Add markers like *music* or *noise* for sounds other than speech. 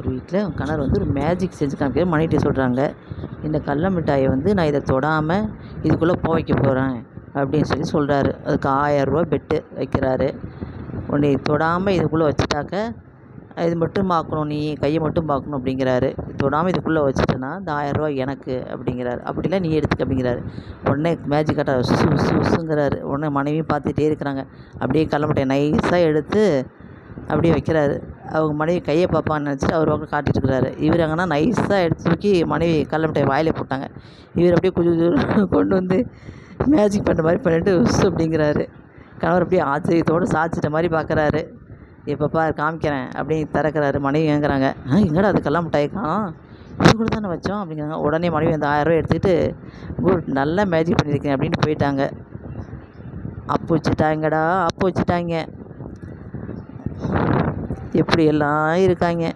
ஒரு வீட்டில் கணவர் வந்து ஒரு மேஜிக் செஞ்சு காமிக்கிறார். மனைவிட்ட சொல்கிறாங்க இந்த கடல மிட்டாயை வந்து நான் இதை தொடாமல் இதுக்குள்ளே போவைக்க போகிறேன் அப்படின்னு சொல்லி சொல்கிறாரு அதுக்கு ஆயரூபா பெட்டு வைக்கிறாரு. உன்னை தொடாமல் இதுக்குள்ளே வச்சுட்டாக்க இது மட்டும் பார்க்கணும் நீ கையை மட்டும் பார்க்கணும் அப்படிங்கிறாரு. தொடாமல் இதுக்குள்ளே வச்சுட்டேன்னா இந்த ஆயரூவா எனக்கு அப்படிங்கிறாரு. அப்படிலாம் நீ எடுத்துக்க அப்படிங்கிறாரு. உடனே மேஜிக் கட்டா சு சுசுங்கிறாரு. உடனே மனைவியும் பார்த்துட்டே இருக்கிறாங்க. அப்படியே கடல மிட்டாயை நைஸாக எடுத்து அப்படியே வைக்கிறாரு. அவங்க மனைவி கையை பார்ப்பான்னு நினச்சிட்டு அவர் பக்கம் காட்டிட்டு இருக்கிறாரு இவர் எங்கன்னா நைஸாக எடுத்து தூக்கி மனைவி கல்லமிட்டை மிட்டாயை வாயில் போட்டாங்க. இவர் அப்படியே குஜு *laughs* கொண்டு வந்து மேஜிக் பண்ணுற மாதிரி பண்ணிட்டு உஸ் அப்படிங்கிறாரு. கணவர் அப்படியே ஆச்சரியத்தோடு சாச்சிட்ட மாதிரி பார்க்குறாரு எப்பப்பா காமிக்கிறேன் அப்படின்னு திறக்கிறாரு. மனைவி ஏங்குறாங்க ஆ எங்கடா அது கடல மிட்டாயை இது கூட தானே வச்சோம் அப்படிங்கிறாங்க. உடனே மனைவி அந்த ஆயிரரூவா எடுத்துக்கிட்டு குட் நல்லா மேஜிக் பண்ணியிருக்கேன் அப்படின்ட்டு போயிட்டாங்க. அப்பு வச்சுட்டாங்கடா அப்பு வச்சுட்டாங்க. எப்படியெல்லாம் இருக்காங்க?